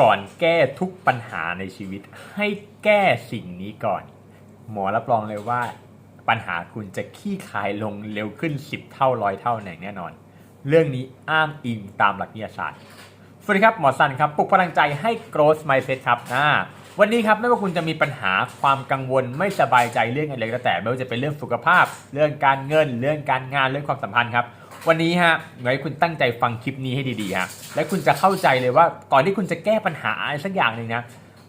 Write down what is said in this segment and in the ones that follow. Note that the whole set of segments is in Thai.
ก่อนแก้ทุกปัญหาในชีวิต ให้แก้สิ่งนี้ก่อน หมอรับรองเลยว่า ปัญหาคุณจะขี้คายลงเร็วขึ้น 10 เท่าร้อยเท่าอย่างแน่นอน เรื่องนี้อ้างอิงตามหลักวิทยาศาสตร์สวัสดีครับหมอสันครับปลุกพลังใจให้ growth mindset ครับอ่าวันนี้ครับไม่ว่าคุณจะมีปัญหาความกังวลไม่สบายใจเรื่องอะไรก็แต่ไม่ว่าจะเป็นเรื่องสุขภาพ เรื่องการเงิน เรื่องการงานเรื่องความสัมพันธ์ครับ วันนี้ฮะหน่อยคุณตั้งใจฟังคลิปนี้ให้ดีๆฮะและคุณจะเข้าใจเลยว่าก่อนที่คุณจะแก้ปัญหาอะไรสักอย่างหนึ่งนะ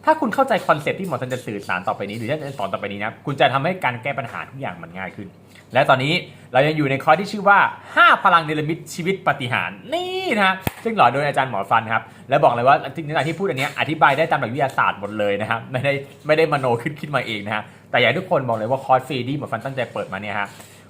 ถ้าคุณเข้าใจคอนเซ็ปต์ที่หมอสันจะสื่อสารต่อไปนี้หรือจะสอนต่อไปนี้นะคุณจะทำให้การแก้ปัญหาทุกอย่างมันง่ายขึ้น และตอนนี้เรายังอยู่ในคอร์สที่ชื่อว่า 5 พลังเนรมิตชีวิตปฏิหารนี่นะฮะซึ่งหล่อโดยอาจารย์หมอฟันครับและบอกเลยว่าที่ในที่พูดอันนี้อธิบายได้ตามหลักวิทยาศาสตร์หมดเลยนะครับไม่ได้ไม่ได้มโนขึ้นขึ้นมาเองนะฮะแต่อยากทุกคนบอกเลยว่าคอร์สฟรีที่หมอฟันตั้งใจเปิดมาเนี่ยฮะ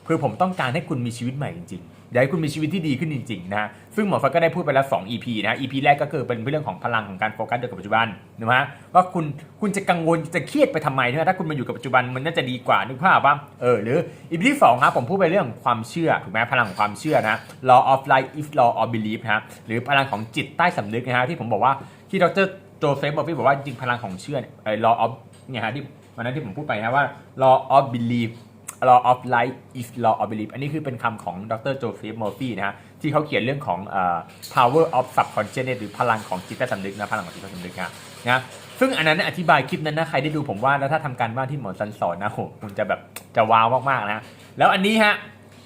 คือผมต้องการให้คุณมีชีวิตใหม่จริงๆ อยากให้คุณมีชีวิตที่ดีขึ้นจริงๆนะซึ่งหมอฟันก็ได้พูดไปแล้ว 2 EP นะ EP แรกก็คือเป็นเรื่องของพลังของการโฟกัสอยู่กับปัจจุบันนะฮะว่าคุณคุณจะกังวลจะเครียดไปทำไมใช่ไหมถ้าคุณมาอยู่กับปัจจุบันมันน่าจะดีกว่านึกภาพว่าเออหรือ EP ที่สองครับผมพูดไปเรื่องความเชื่อถูกไหมพลังของความเชื่อนะ law of life is law of belief นะฮะหรือพลังของจิตใต้สำนึกนะฮะที่ผมบอกว่าที่ดรโจเซฟบอกพี่บอกว่าจริงพลังของเชื่อเนี่ย law of เนี่ยฮะที่วันนั้นที่ผมพูดไปนะว่า law of belief law of life is law of belief อันนี้คือเป็นคำของดรโจเซฟมอร์ฟี่นะฮะที่เขาเขียนเรื่องของเอ่อ power of subconscious หรือพลังของจิตใต้สำนึกนะพลังของจิตใต้สำนึกนะนะซึ่งอันนั้นอธิบายคลิปนั้นนะใครได้ดูผมว่าแล้วถ้าทำการบ้านที่หมอสันสอนนะโหคุณจะแบบจะว้าวมากๆนะแล้วอันนี้ฮะ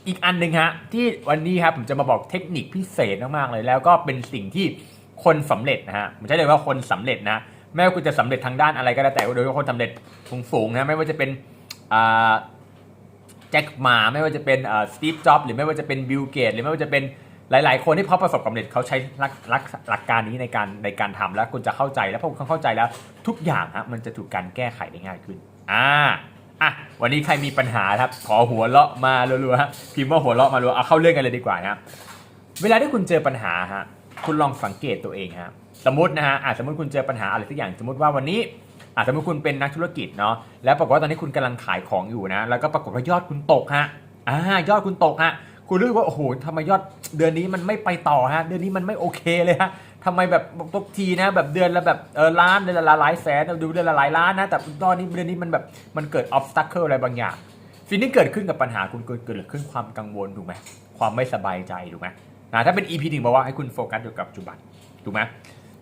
อีกอันหนึ่งฮะที่วันนี้ครับผมจะมาบอกเทคนิคพิเศษมากๆเลย แล้วก็เป็นสิ่งที่คนสำเร็จนะฮะผมใช้เลยว่าคนสำเร็จนะไม่ว่าคุณจะสำเร็จทางด้านอะไรก็แล้วแต่โดยเฉพาะคนสำเร็จสูงๆนะไม่ว่าจะเป็นอ่า แจ็คหมาไม่ว่าจะเป็นสตีฟจ็อบหรือไม่ว่าจะเป็นบิลเกตหรือไม่ว่าจะเป็นหลาย ๆ คนที่เขาประสบความสำเร็จเขาใช้หลักหลักหลักการนี้ในการในการทำแล้วคุณจะเข้าใจแล้วพอคุณเข้าใจแล้ว ทุกอย่างฮะมันจะถูกการแก้ไขได้ง่ายขึ้นอ่าอะวันนี้ใครมีปัญหาครับขอหัวเราะมารัวๆฮะพิมพ์ว่าหัวเราะมารัวเอาเข้าเรื่องกันเลยดีกว่านะครับเวลาที่คุณเจอปัญหาฮะคุณลองสังเกตตัวเองฮะสมมตินะฮะอะสมมติคุณเจอปัญหาอะไรสักอย่างสมมติว่าวันนี้ อะสมมติคุณเป็นนักธุรกิจเนาะแล้วปรากฏว่าตอนนี้คุณกำลังขายของอยู่นะ แล้วก็ปรากฏว่ายอดคุณตกฮะอ่ายอดคุณตกฮะคุณรู้สึกว่าโอ้โหทำไมยอดเดือนนี้มันไม่ไปต่อฮะเดือนนี้มันไม่โอเคเลยฮะทำไมแบบทุกทีนะแบบเดือนละแบบเออล้านเดือนละหลายแสนดูเดือนละหลายล้านนะแต่ตอนนี้เดือนนี้มันแบบมันเกิด obstacle อะไรบางอย่างสิ่งที่เกิดขึ้นกับปัญหาคุณเกิดเกิดขึ้นความกังวลถูกไหมความไม่สบายใจถูกไหมนะถ้าเป็น EP หนึ่งบอกว่าให้คุณโฟกัสอยู่กับปัจจุบันถูกไหม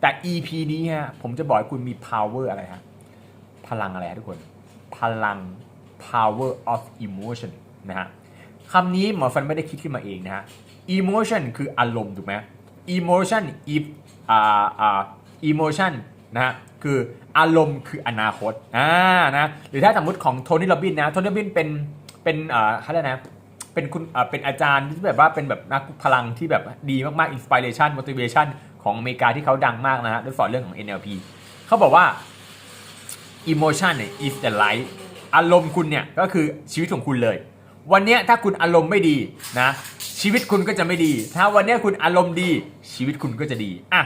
แต่ EP นี้ฮะผมจะบอกให้คุณมี power อะไรฮะ พลังอะไรฮะทุกคน พลัง power of emotion นะฮะคำนี้หมอฟันไม่ได้คิดขึ้นมาเองนะฮะ emotion คืออารมณ์ถูกไหม emotion if อ่าอ่า emotion นะฮะคืออารมณ์คืออนาคตอ่านะหรือถ้าสมมติของโทนี่โรบินนะโทนี่โรบินเป็นเป็นอ่อเขาเรียกนะเป็นคุณเอ่อเป็นอาจารย์ที่แบบว่าเป็นแบบนักพลังที่แบบดีมากๆ inspiration motivation ของอเมริกาที่เขาดังมากนะฮะด้วยสอนเรื่องของ NLP เขาบอกว่า emotion เนี่ย is the life อารมณ์คุณเนี่ยก็คือชีวิตของคุณเลย วันนี้ถ้าคุณอารมณ์ไม่ดีนะชีวิตคุณก็จะไม่ดี ถ้าวันนี้คุณอารมณ์ดีชีวิตคุณก็จะดีอะ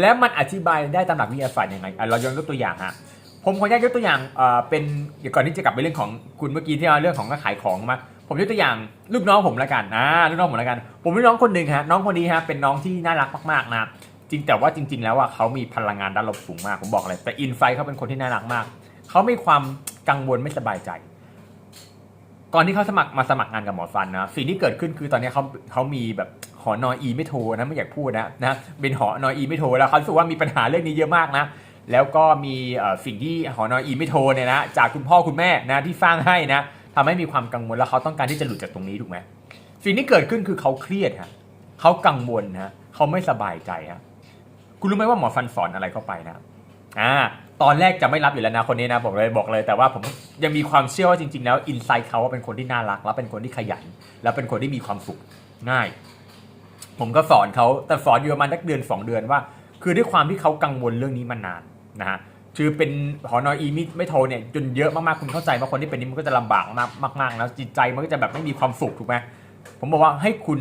แล้วมันอธิบายได้ตามหลักวิทยาศาสตร์ยังไงอะเราย้อนยกตัวอย่างฮะผมขออนุญาตยกตัวอย่างเอ่อเป็นเดี๋ยวก่อนที่จะกลับไปเรื่องของคุณเมื่อกี้ที่เราเรื่องของการขายของมาผมยกตัวอย่างลูกน้องผมละกันอ่าลูกน้องผมละกัน ผมมีน้องคนหนึ่งฮะน้องคนนี้ฮะเป็นน้องที่น่ารักมากๆนะ จริงแต่ว่าจริง ๆ แล้วอะเขามีพลังงานด้านลบสูงมากผมบอกเลยแต่อินไซต์เขาเป็นคนที่น่ารักมากเขามีความกังวลไม่สบายใจ ก่อนที่เขาสมัครมาสมัครงานกับหมอฟันนะสิ่งที่เกิดขึ้นคือตอนนี้เขาเขามีแบบหอนออีไม่โทรนะไม่อยากพูดนะนะเป็นหอนออีไม่โทรแล้วเขาสึกว่ามีปัญหาเรื่องนี้เยอะมากนะแล้วก็มีเอ่อสิ่งที่หอนออีไม่โทรเนี่ยนะจากคุณพ่อคุณแม่นะที่สร้างให้นะทำให้มีความกังวลแล้วเขาต้องการที่จะหลุดจากตรงนี้ถูกไหมสิ่งที่เกิดขึ้นคือเขาเครียดฮะเขากังวลฮะเขาไม่สบายใจฮะ คุณรู้ไหมว่าหมอฟันสอนอะไรเข้าไปนะอ่าตอนแรกจะไม่รับอยู่แล้วนะคนนี้นะบอกเลยบอกเลย แต่ว่าผมยังมีความเชื่อว่าจริง ๆ แล้วอินไซต์เขาว่าเป็นคนที่น่ารัก แล้วเป็นคนที่ขยัน แล้วเป็นคนที่มีความสุขง่าย ผมก็สอนเขาแต่สอนอยู่ประมาณสักเดือนสองเดือนว่า คือด้วยความที่เขากังวลเรื่องนี้มานานนะฮะคือเป็นหอนอยอีม่ไม่โทรเนี่ยจนเยอะมากๆคุณเข้าใจว่าคนที่เป็นนี้มันก็จะลำบากมากมากๆแล้วจิตใจมันก็จะแบบไม่มีความสุขถูกไหมผมบอกว่าให้คุณ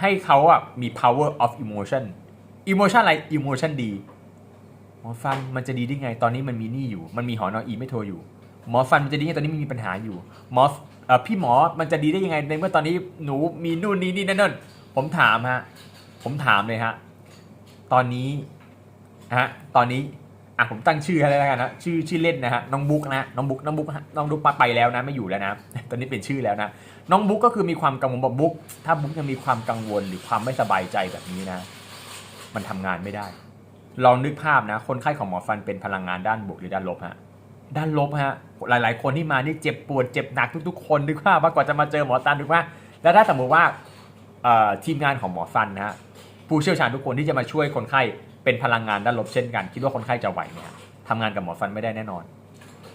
ให้เขาอะมี power of emotion emotion อะไร emotion ดีหมอฟันมันจะดีได้ไง ตอนนี้มันมีหนี้อยู่ มันมีหอนออีไม่โทรอยู่ หมอฟันมันจะดีไงตอนนี้มันมีปัญหาอยู่ หมอพี่หมอมันจะดีได้ยังไงในเมื่อตอนนี้หนูมีนู่นนี่นี่นั่นนั่นผมถามฮะ ผมถามเลยฮะ ตอนนี้ฮะ ตอนนี้อะผมตั้งชื่อให้แล้วกันนะชื่อชื่อเล่นนะฮะน้องบุ๊กนะน้องบุ๊กน้องบุ๊กน้องบุ๊กไปแล้วนะไม่อยู่แล้วนะตอนนี้เป็นชื่อแล้วนะน้องบุ๊กก็คือมีความกังวลบอกบุ๊กถ้าบุ๊กยังมีความกังวลหรือความไม่สบายใจแบบนี้นะ มันทำงานไม่ได้ ลองนึกภาพนะ คนไข้ของหมอฟันเป็นพลังงานด้านบวกหรือด้านลบฮะ ด้านลบฮะ หลาย ๆ คนที่มานี่เจ็บปวดเจ็บหนักทุก ๆ คนนึกภาพว่ากว่าจะมาเจอหมอฟันนึกว่า แล้วถ้าสมมติว่าทีมงานของหมอฟันนะฮะผู้เชี่ยวชาญทุกคนที่จะมาช่วยคนไข้เป็นพลังงานด้านลบเช่นกัน คิดว่าคนไข้จะไหวไหมฮะทำงานกับหมอฟันไม่ได้แน่นอน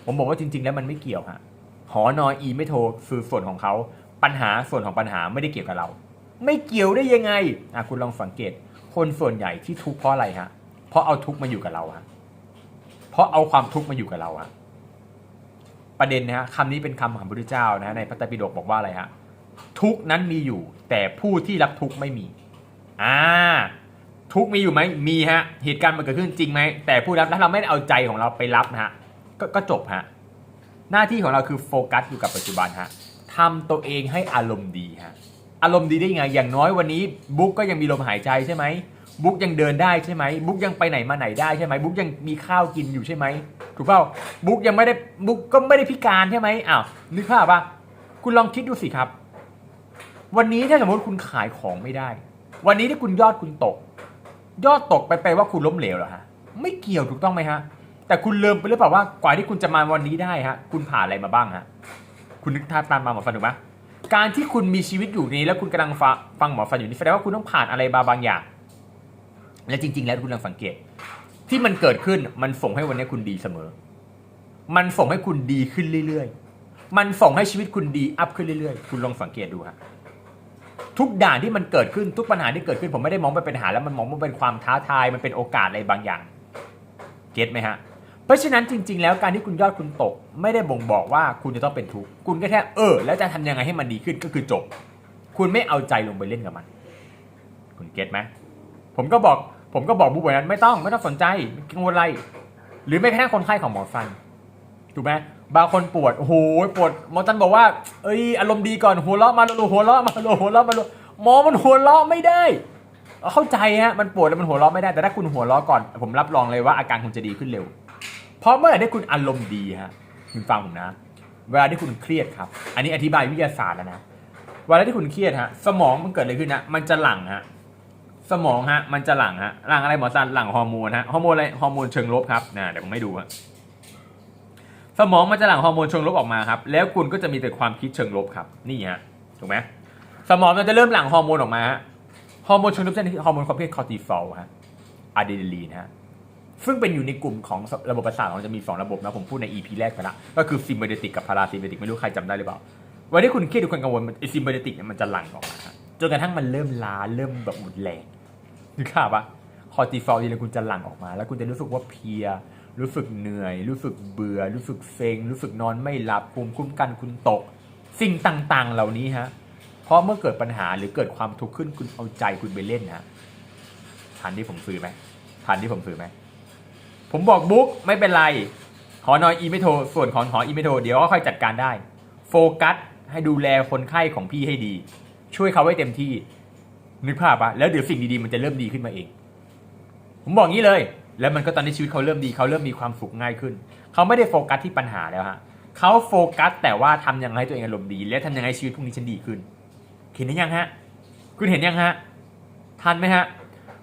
ผมบอกว่าจริง ๆ แล้วมันไม่เกี่ยวฮะหอนออีไม่โทรคือส่วนของเขาปัญหาส่วนของปัญหาไม่ได้เกี่ยวกับเรา ไม่เกี่ยวได้ยังไงอะคุณลองสังเกต คนส่วนใหญ่ที่ทุกข์เพราะอะไรฮะ เพราะเอาทุกข์มาอยู่กับเราฮะ เพราะเอาความทุกข์มาอยู่กับเราฮะ ประเด็นนะฮะคำนี้เป็นคำของพระพุทธเจ้านะในพระไตรปิฎกบอกว่าอะไรฮะ ทุกนั้นมีอยู่ แต่ผู้ที่รับทุกข์ไม่มี อ่า ทุกมีอยู่ไหม มีฮะ เหตุการณ์มันเกิดขึ้นจริงไหม แต่ผู้รับถ้าเราไม่ได้เอาใจของเราไปรับนะฮะกก็จบฮะ หน้าที่ของเราคือโฟกัสอยู่กับปัจจุบันฮะทำตัวเองให้อารมณ์ดีฮะ อารมณ์ดีได้ยังไง อย่างน้อยวันนี้บุ๊กก็ยังมีลมหายใจใช่ไหมบุ๊กยังเดินได้ใช่ไหมบุ๊กยังไปไหนมาไหนได้ใช่ไหมบุ๊กยังมีข้าวกินอยู่ใช่ไหมถูกเปล่าบุ๊กยังไม่ได้บุ๊กก็ไม่ได้พิการใช่ไหมอ้าวนึกภาพปะคุณลองคิดดูสิครับ วันนี้ถ้าสมมติคุณขายของไม่ได้ วันนี้ที่คุณยอดคุณตก ยอดตกไปไปลว่าคุณล้มเหลวเหรอฮะไม่เกี่ยวถูกต้องไหมฮะ แต่คุณลืมไปหรือเปล่าว่ากว่าที่คุณจะมาวันนี้ได้ฮะ คุณผ่านอะไรมาบ้างฮะ คุณนึกท่าตามมาหมอฟันถูกไหม การที่คุณมีชีวิตอยู่นี้ แล้วคุณกำลังฟังฟังหมอฟันอยู่นี่แสดงว่าคุณต้องผ่านอะไรมาบางอย่าง และจริง ๆ แล้วคุณกำลองสังเกต ที่มันเกิดขึ้นมันส่งให้วันนี้คุณดีเสมอ มันส่งให้คุณดีขึ้นเรื่อยๆ มันส่งให้ชีวิตคุณดีอัพขึ้นเรื่อยๆ คุณลองสังเกตดูฮะทุกด่านที่มันเกิดขึ้นทุกปัญหาที่เกิดขึ้นผมไม่ได้มองว่าเป็นปัญหาแล้วมันมองว่าเป็นความท้าทายมันเป็นโอกาสอะไรบางอย่าง เก็ตไหมฮะ เพราะฉะนั้นจริง ๆ แล้วการที่คุณยอดคุณตก ไม่ได้บ่งบอกว่าคุณจะต้องเป็นทุกข์คุณก็แค่เออ แล้วจะทำยังไงให้มันดีขึ้นก็คือจบ คุณไม่เอาใจลงไปเล่นกับมัน คุณเก็ตไหมผมก็บอก ผมก็บอกบุบไว้นั้นไม่ต้องไม่ต้องสนใจไม่กังวลอะไร หรือไม่กระทั่งคนไข้ของหมอฟันถูกไหมบางคนปวดโอ้โหปวดหมอตันบอกว่า เอ้ยอารมณ์ดีก่อนหัวเราะมาโลหัวเราะมาโลหัวเราะมาโลหมอมันหัวเราะไม่ได้เข้าใจฮะมันปวดแล้วมันหัวเราะไม่ได้แต่ถ้าคุณหัวเราะก่อน ผมรับรองเลยว่าอาการคุณจะดีขึ้นเร็ว เพราะเมื่อไหร่ที่คุณอารมณ์ดีฮะคุณฟังผมนะ เวลาที่คุณเครียดครับ อันนี้อธิบายวิทยาศาสตร์แล้วนะเวลาที่คุณเครียดฮะ สมองมันเกิดอะไรขึ้นนะมันจะหลั่งฮะสมองฮะ มันจะหลั่งฮะหลั่งอะไรหมอซันหลั่งฮอร์โมนฮะฮอร์โมนอะไรฮอร์โมนเชิงลบครับนะเดี๋ยวผมให้ดูฮะสมองมันจะหลั่งฮอร์โมนเชิงลบออกมาครับ แล้วคุณก็จะมีแต่ความคิดเชิงลบครับ นี่ฮะถูกไหมสมองมันจะเริ่มหลั่งฮอร์โมนออกมาฮะฮอร์โมนเชิงลบเช่นฮอร์โมนประเภทคอร์ติซอลฮะอะดรีนาลีนฮะ ซึ่งเป็นอยู่ในกลุ่มของระบบประสาทของเราจะมี 2 ระบบนะ ผมพูดใน EP แรกไปละก็คือซิมเบเดติกกับพาราซิมเบเดติกไม่รู้ใครจำได้หรือเปล่า วันที่คุณเครียดหรือคุณกังวลซิมเบเดติกเนี่ยมันจะหลั่งออกมาจนกระทั่งมันเริ่มล้าเริ่มแบบหมดแรงนึกภาพปะคอร์ติซอลทีนึงคุณจะหลั่งออกมา แล้วคุณจะรู้สึกว่าเพลีย รู้สึกเหนื่อย รู้สึกเบื่อ รู้สึกเซ็ง รู้สึกนอนไม่หลับภูมิคุ้มกันคุณตก สิ่งต่างๆ เหล่านี้ฮะเพราะเมื่อเกิดปัญหาหรือเกิดความทุกข์ขึ้นคุณเอาใจคุณไปเล่นฮะทันที่ผมซื้อไหมทันที่ผมซื้อไหม ผมบอกบุ๊กไม่เป็นไร หอนอยอีไม่โทรส่วนของหออีไม่โทรเดี๋ยวก็ค่อยจัดการได้ โฟกัสให้ดูแลคนไข้ของพี่ให้ดี ช่วยเขาไว้เต็มที่ นึกภาพปะแล้วเดี๋ยวสิ่งดีๆมันจะเริ่มดีขึ้นมาเอง ผมบอกงี้เลย แล้วมันก็ตอนนี้ชีวิตเขาเริ่มดีเขาเริ่มมีความสุขง่ายขึ้น เขาไม่ได้โฟกัสที่ปัญหาแล้วฮะเขาโฟกัสแต่ว่าทำยังไงตัวเองอารมณ์ดี และทำยังไงชีวิตพรุ่งนี้ฉันดีขึ้น เห็นยังฮะ คุณเห็นยังฮะ ทันไหมฮะ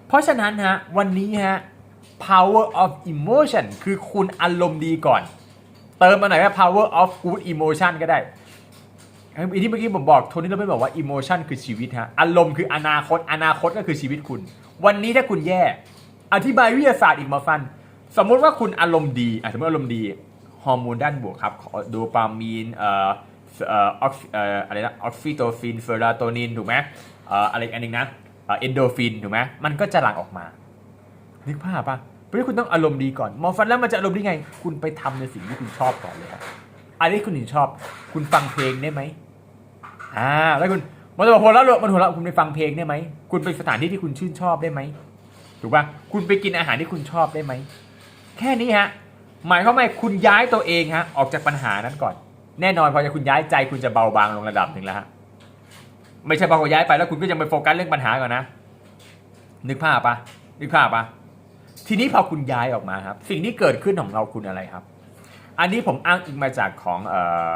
เพราะฉะนั้นฮะ วันนี้ฮะ power of emotion คือคุณอารมณ์ดีก่อน เติมมาหน่อยว่า power of good emotion ก็ได้อีที่เมื่อกี้ผมบอกโทนี่เราไม่บอกว่า emotion คือชีวิตฮะ อารมณ์คืออนาคต อนาคตก็คือชีวิตคุณ วันนี้ถ้าคุณแย่ อธิบายวิทยาศาสตร์อีกมาฟัน สมมุติว่าคุณอารมณ์ดีอะสมมติอารมณ์ดี ฮอร์โมนด้านบวกครับ โดปามีน เอ่อ เอ่อออกเอ่ออะไรนะ ออกซิโตซินเฟอราโทนิน ถูกไหมเอ่ออะไรอันนึงนะเอ่อเอนโดฟิน ถูกไหมมันก็จะหลั่งออกมา นึกภาพปะเพราะฉะนั้นคุณต้องอารมณ์ดีก่อนมองฟันแล้วมันจะอารมณ์ดีไง คุณไปทำในสิ่งที่คุณชอบก่อนเลยครับอันนี้คุณถึงชอบ คุณฟังเพลงได้ไหมอ่าแล้วคุณมันจะบอกหัวเราะมันหัวเราะคุณไปฟังเพลงได้ไหมคุณไปสถานที่ที่คุณชื่นชอบได้ไหมถูกปะคุณไปกินอาหารที่คุณชอบได้ไหมแค่นี้ฮะหมายความว่าคุณย้ายตัวเองฮะออกจากปัญหานั้นก่อน แน่นอนพอจะคุณย้ายใจคุณจะเบาบางลงระดับหนึ่งแล้วฮะไม่ใช่พอย้ายไปแล้วคุณก็ยังไปโฟกัสเรื่องปัญหาก่อนนะ นึกภาพปะนึกภาพปะ ทีนี้พอคุณย้ายออกมาครับ สิ่งที่เกิดขึ้นของเราคุณอะไรครับ อันนี้ผมอ้างอิงมาจากของเอ่อ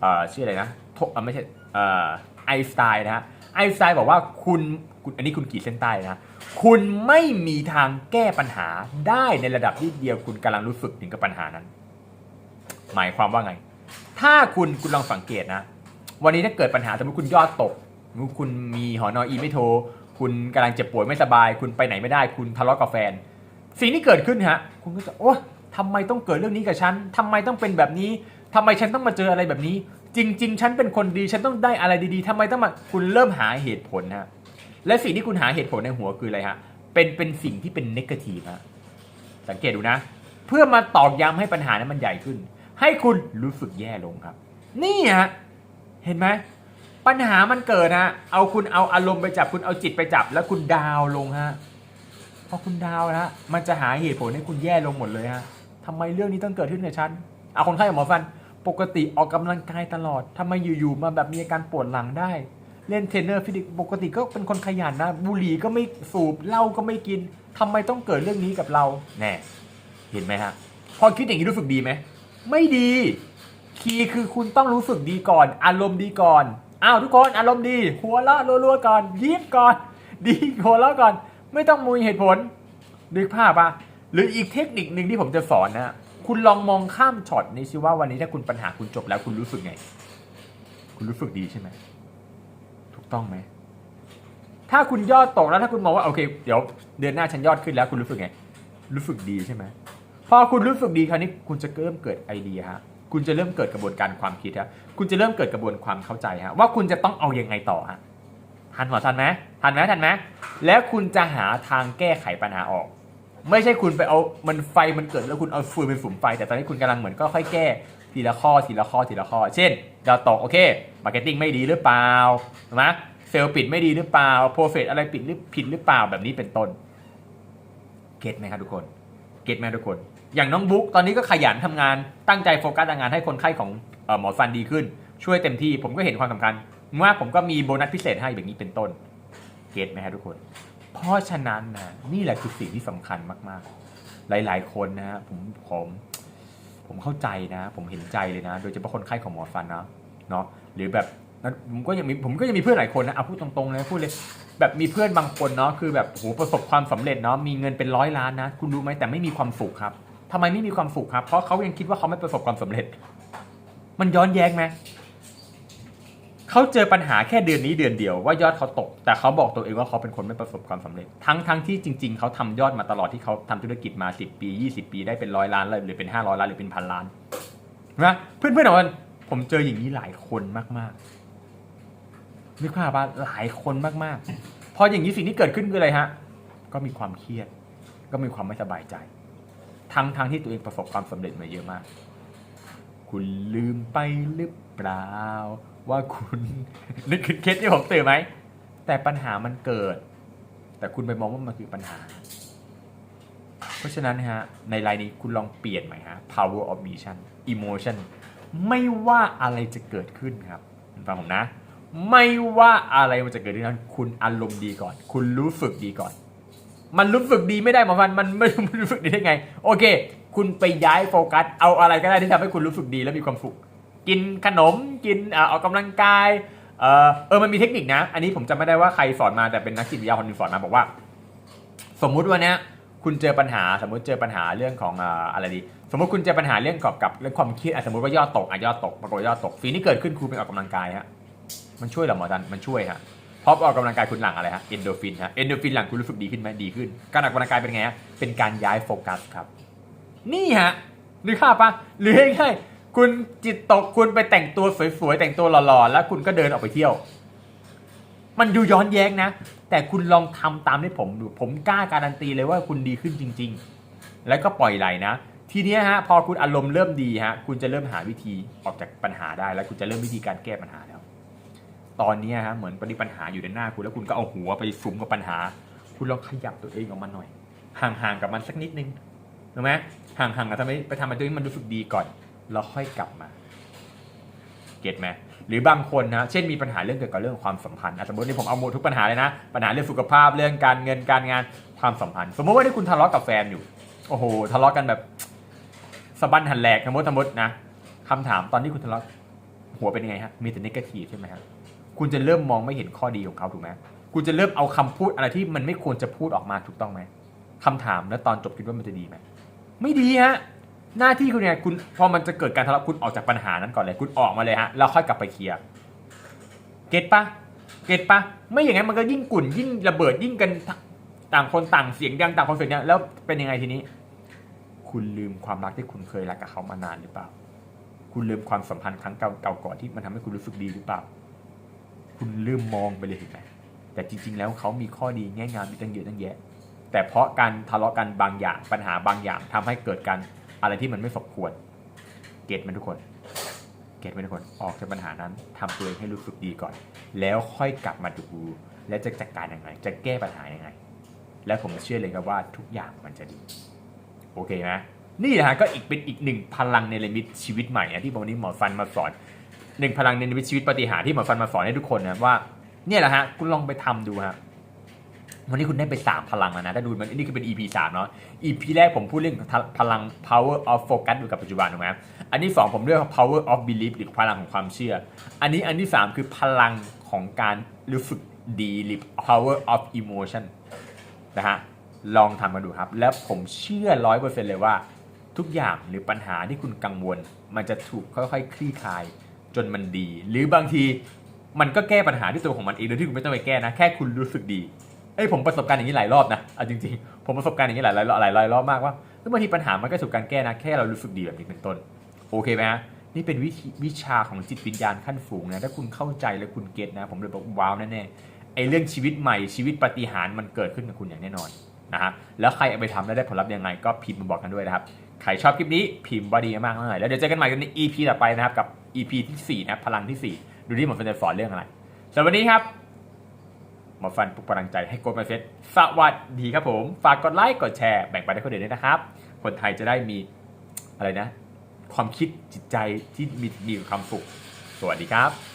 เอ่อชื่ออะไรนะทเอ่อไม่ใช่เอ่อไอน์สไตน์นะฮะไอน์สไตน์บอกว่าคุณคุณอันนี้คุณขีดเส้นใต้นะคุณไม่มีทางแก้ปัญหาได้ในระดับที่เดียวคุณกำลังรู้สึกถึงกับปัญหานั้น หมายความว่าไง ถ้าคุณคุณลองสังเกตนะ วันนี้ถ้าเกิดปัญหาสมมติคุณยอดตกสมมติคุณมีหอนอีไม่โทร คุณกำลังเจ็บป่วยไม่สบาย คุณไปไหนไม่ได้ คุณทะเลาะกับแฟน สิ่งที่เกิดขึ้นฮะคุณก็จะโอ้ทำไมต้องเกิดเรื่องนี้กับฉันทำไมต้องเป็นแบบนี้ทำไมฉันต้องมาเจออะไรแบบนี้ จริง ๆ ฉันเป็นคนดีฉันต้องได้อะไรดีๆทำไมต้องมาคุณเริ่มหาเหตุผลฮะและสิ่งที่คุณหาเหตุผลในหัวคืออะไรฮะเป็นเป็นสิ่งที่เป็นนกาทีฟฮะสังเกตดูนะ เพื่อมาตอกย้ำให้ปัญหานั้นมันใหญ่ขึ้น ให้คุณรู้สึกแย่ลงครับ นี่ฮะเห็นไหมปัญหามันเกิดฮะเอาคุณเอาอารมณ์ไปจับคุณเอาจิตไปจับ แล้วคุณดาวลงฮะ พอคุณดาวน์นะมันจะหาเหตุผลให้คุณแย่ลงหมดเลยฮะทำไมเรื่องนี้ต้องเกิดขึ้นกับฉันเอาคนไข้หมอฟัน ปกติออกกำลังกายตลอดทำไมอยู่ๆมาแบบมีอาการปวดหลังได้ เล่นเทรนเนอร์ฟิสิกปกติก็เป็นคนขยันนะ บุหรี่ก็ไม่สูบเหล้าก็ไม่กินทำไมต้องเกิดเรื่องนี้กับเราแน่เห็นไหมฮะพอคิดอย่างนี้รู้สึกดีไหมไม่ดี คีย์คือคุณต้องรู้สึกดีก่อน อารมณ์ดีก่อนอ้าวทุกคนอารมณ์ดี หัวเราะรัวๆก่อนยิ้มก่อน ดีหัวเราะก่อน ไม่ต้องมุยเหตุผลนึกภาพปะหรืออีกเทคนิคหนึ่งที่ผมจะสอนนะคุณลองมองข้ามช็อตนี้สิว่าวันนี้ถ้าคุณปัญหาคุณจบแล้วคุณรู้สึกไง คุณรู้สึกดีใช่ไหมถูกต้องไหมถ้าคุณยอดตกแล้วถ้าคุณมองว่าโอเค เดี๋ยวเดือนหน้าฉันยอดขึ้นแล้วคุณรู้สึกไง รู้สึกดีใช่ไหมพอคุณรู้สึกดีคราวนี้คุณจะเริ่มเกิดไอเดียฮะคุณจะเริ่มเกิดกระบวนการความคิดฮะคุณจะเริ่มเกิดกระบวนความเข้าใจฮะว่าคุณจะต้องเอาอยังไงต่อฮะ ทันหัวทันไหมทันไหมทันไหมแล้วคุณจะหาทางแก้ไขปัญหาออก ไม่ใช่คุณไปเอามันไฟมันเกิดแล้วคุณเอาฟืนเป็นฝุ่มไฟ แต่ตอนนี้คุณกำลังเหมือนก็ค่อยแก้ทีละข้อทีละข้อทีละข้อ เช่นดาวตกโอเคมาร์เก็ตติ้งไม่ดีหรือเปล่าถูกไหมเซลล์ปิดไม่ดีหรือเปล่าโปรเฟสอะไรปิดหรือผิดหรือเปล่าแบบนี้เป็นต้นเก็ตไหมครับทุกคนเก็ตไหมทุกคน อย่างน้องบุ๊กตอนนี้ก็ขยันทำงานตั้งใจโฟกัสงานให้คนไข้ของออหมอฟันดีขึ้น ช่วยเต็มที่ผมก็เห็นความสำคัญ ว่าผมก็มีโบนัสพิเศษให้แบบนี้เป็นต้น เก็ตไหมครับทุกคน เพราะฉะนั้นนะนี่แหละคือสิ่งที่สำคัญมากๆ หลาย ๆ คนนะฮะผมผมผมเข้าใจนะ ผมเห็นใจเลยนะ โดยเฉพาะคนไข้ของหมอฟันนะเนาะหรือแบบผมก็ยังมีผมก็ยังมีเพื่อนหลายคนนะเอาพูดตรงๆเลยพูดเลย แบบมีเพื่อนบางคนเนาะคือแบบโหประสบความสำเร็จเนาะมีเงินเป็นร้อยล้านนะ คุณรู้ไหมแต่ไม่มีความสุขครับทำไมไม่มีความสุขครับ เพราะเขายังคิดว่าเขาไม่ประสบความสำเร็จ มันย้อนแย้งไหม เขาเจอปัญหาแค่เดือนนี้เดือนเดียวว่ายอดเขาตก แต่เขาบอกตัวเองว่าเขาเป็นคนไม่ประสบความสำเร็จ ทั้งทั้งที่จริง ๆ เขาทำยอดมาตลอดที่เขาทำธุรกิจมา 10 ปี 20 ปีได้เป็นร้อยล้านเลยหรือเป็น 500 ล้านหรือเป็นพันล้านนะเพื่อนๆของมันผมเจออย่างนี้หลายคนมากๆนึกภาพว่าหลายคนมากๆ พออย่างนี้สิ่งที่เกิดขึ้นคืออะไรฮะ ก็มีความเครียด ก็มีความไม่สบายใจ ทั้งทั้งที่ตัวเองประสบความสำเร็จมาเยอะมาก คุณลืมไปหรือเปล่า ว่าคุณนึกคือเคสที่ผมตื่นไหม แต่ปัญหามันเกิด แต่คุณไปมองว่ามันคือปัญหา เพราะฉะนั้นฮะ ในรายนี้คุณลองเปลี่ยนใหม่ฮะ power of mission emotion ไม่ว่าอะไรจะเกิดขึ้นครับฟังผมนะ ไม่ว่าอะไรมันจะเกิดขึ้นนั้นคุณอารมณ์ดีก่อน คุณรู้สึกดีก่อน มันรู้สึกดีไม่ได้หมอฟัน มันไม่รู้สึกดีได้ไง โอเค คุณไปย้ายโฟกัส เอาอะไรก็ได้ที่ทำให้คุณรู้สึกดีและมีความสุข กินขนมกินออออกกำลังกายเออเออมันมีเทคนิคนะ อันนี้ผมจำไม่ได้ว่าใครสอนมาแต่เป็นนักจิตวิทยาคนหนึงสอนมาบอกว่า สมมุติวันเนี้ยคุณเจอปัญหาสมมุติเจอปัญหาเรื่องของอะไรดี สมมติคุณเจอปัญหาเรื่องกับกับเรื่องความเครียดสมมติว่ายอดตกอะยอดตกปรากฏว่ายอดตกสิ่งที่เกิดขึ้นคุณไปออกกำลังกายฮะมันช่วยหรอหมอจันมันช่วยฮะเพราะออกกำลังกายคุณหลังอะไรฮะเอนโดฟินฮะเอนโดฟินหลังคุณรู้สึกดีขึ้นไหมดีขึ้น การออกกำลังกายเป็นไงฮะเป็นการย้ายโฟกัสครับ นี่ฮะนึกภาปะหรือง่าย คุณจิตตกคุณไปแต่งตัวสวยๆแต่งตัวหล่อๆแล้วคุณก็เดินออกไปเที่ยว มันดูย้อนแย้งนะ แต่คุณลองทำตามที่ผมดูผมกล้าการันตีเลยว่าคุณดีขึ้นจริง ๆ แล้วก็ปล่อยไหลนะ ทีนี้ฮะพอคุณอารมณ์เริ่มดีฮะคุณจะเริ่มหาวิธีออกจากปัญหาได้ แล้วคุณจะเริ่มวิธีการแก้ปัญหาแล้ว ตอนนี้ฮะเหมือนปฏิปัญหาอยู่ในหน้าคุณแล้วคุณก็เอาหัวไปสุมกับปัญหา คุณลองขยับตัวเองออกมาหน่อย ห่างๆกับมันสักนิดนึงถูกไหมห่างๆกับทำไมไปทำให้ตัวเองมันรู้สึกดีก่อน แล้วค่อยกลับมา เก็ตไหมหรือบางคนนะ เช่นมีปัญหาเรื่องเกี่ยวกับเรื่องความสัมพันธ์อะสมมตินี่ผมเอาหมดทุกปัญหาเลยนะ ปัญหาเรื่องสุขภาพเรื่องการเงินการงานความสัมพันธ์ สมมติว่าที่คุณทะเลาะกับแฟนอยู่ โอ้โห ทะเลาะกันแบบสะบั้นหันแหลกสมมติสมมตินะคำถามตอนที่คุณทะเลาะหัวเป็นยังไงฮะ มีแต่นิเกทีฟใช่ไหมครับคุณจะเริ่มมองไม่เห็นข้อดีของเขาถูกไหมคุณจะเริ่มเอาคำพูดอะไรที่มันไม่ควรจะพูดออกมาถูกต้องไหมคำถามแล้วตอนจบคิดว่ามันจะดีไหมไม่ดีฮะ หน้าที่คุณเนี่ยคุณพอมันจะเกิดการทะเลาะคุณออกจากปัญหานั้นก่อนเลย คุณออกมาเลยฮะแล้วค่อยกลับไปเคลียร์เก็ตปะเก็ตปะไม่อย่างนั้นมันก็ยิ่งกุ่นยิ่งระเบิดยิ่งกันต่างคนต่างเสียงดังต่างคนเสียงดังแล้วเป็นยังไงทีนี้ คุณลืมความรักที่คุณเคยรักกับเขามานานหรือเปล่า คุณลืมความสัมพันธ์ครั้งเก่าๆก่อนที่มันทำให้คุณรู้สึกดีหรือเปล่า คุณลืมมองไปเลยเห็นไหมแต่จริง ๆ แล้วเขามีข้อดีแง่งามมีตั้งเยอะตั้งแยะ แต่เพราะการทะเลาะกันบางอย่างปัญหาบางอย่างทำให้เกิดการ อะไรที่มันไม่สมควร เก็ตมันทุกคน เก็ตมันทุกคน ออกจากปัญหานั้นทำตัวเองให้รู้สึกดีก่อน แล้วค่อยกลับมาดู และจะจัดการยังไง จะแก้ปัญหายังไง และผมเชื่อเลยครับว่าทุกอย่างมันจะดี โอเคไหมนี่นะฮะก็อีกเป็นอีกหนึ่งพลังในเลมิตชีวิตใหม่นะที่วันนี้หมอฟันมาสอนหนึ่งพลังในชีวิตปฏิหารที่หมอฟันมาสอนให้ทุกคนนะว่า เนี่ยแหละฮะคุณลองไปทำดูฮะ วันนี้คุณได้ไป 3 พลังแล้วนะ ถ้าดูมันนี่คือเป็น EP 3 เนาะ EP แรกผมพูดเรื่องพลัง power of focus อยู่กับปัจจุบันถูกไหมอันที่ 2 ผมเรียก power of belief หรือพลังของความเชื่อ อันนี้อันที่ 3 คือพลังของการรู้สึกดีหรือ power of emotion นะฮะ ลองทำกันดูครับ แล้วผมเชื่อร้อยเปอร์เซ็นต์เลยว่า ทุกอย่างหรือปัญหาที่คุณกังวล มันจะถูกค่อยๆ คลี่คลาย จนมันดี หรือบางทีมันก็แก้ปัญหาที่ตัวของมันเองโดยที่คุณไม่ต้องไปแก้นะ แค่คุณรู้สึกดี เอ้ยผมประสบการณ์อย่างนี้หลายรอบนะเอาจริงๆ ผมประสบการณ์อย่างนี้หลายหลายหลายหลายรอบมากว่าเฮ้ยบางทีปัญหามันก็ถูกการแก้นะแค่เรารู้สึกดีแบบนี้เป็นต้น โอเคไหมฮะนี่เป็นวิวชาของจิตวิญญาณขั้นสูงนะถ้าคุณเข้าใจและคุณเก็ตนะ ผมเลยบอกว้าวแน่ๆไอ้เรื่องชีวิตใหม่ชีวิตปฏิหารมันเกิดขึ้นกับคุณอย่างแน่นอนนะฮะแล้วใครเอาไปทำแล้วได้ผลลัพธ์ยังไง ก็พิมพ์มาบอกกันด้วยนะครับใครชอบคลิปนี้พิมพ์ว่าดีมากเลยแล้วเดี๋ยวเจอกันใหม่กันใน EP ต่อไปนะครับกับ EP ที่สี่นะพลังที่สี่ดูที่หมอฟันจะสอนเรื่องอะไรสำหรับวันนี้ครับ มอฟันปลุกพลังใจให้โกดมาเซ็ตสวัสดีครับผม ฝากกดไลค์กดแชร์แบ่งปันให้คนอื่นด้วยนะครับ คนไทยจะได้มีอะไรนะ ความคิดจิตใจที่มีมีความสุข สวัสดีครับ